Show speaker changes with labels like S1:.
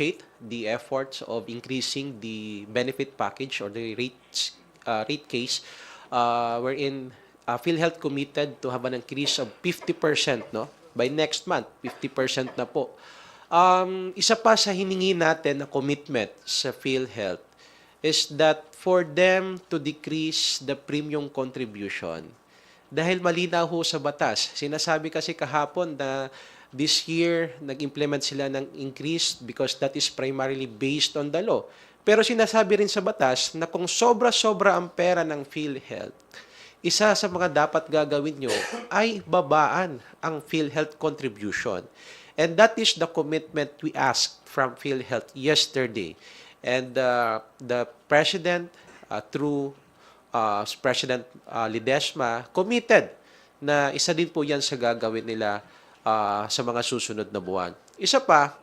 S1: appreciate the efforts of increasing the benefit package or the rates, uh, rate case uh, wherein uh, PhilHealth committed to have an increase of 50% no? By next month 50% na po. Um, isa pa sa hiningi natin na commitment sa PhilHealth is that for them to decrease the premium contribution. Dahil malinaw ho sa batas. Sinasabi kasi kahapon na this year nag-implement sila ng increase because that is primarily based on the law. Pero sinasabi rin sa batas na kung sobra-sobra ang pera ng PhilHealth, isa sa mga dapat gagawin nyo ay babaan ang PhilHealth contribution. And that is the commitment we asked from PhilHealth yesterday. And uh, the President, uh, through uh, President uh, Lidesma, committed na isa din po yan sa gagawin nila uh, sa mga susunod na buwan. Isa pa,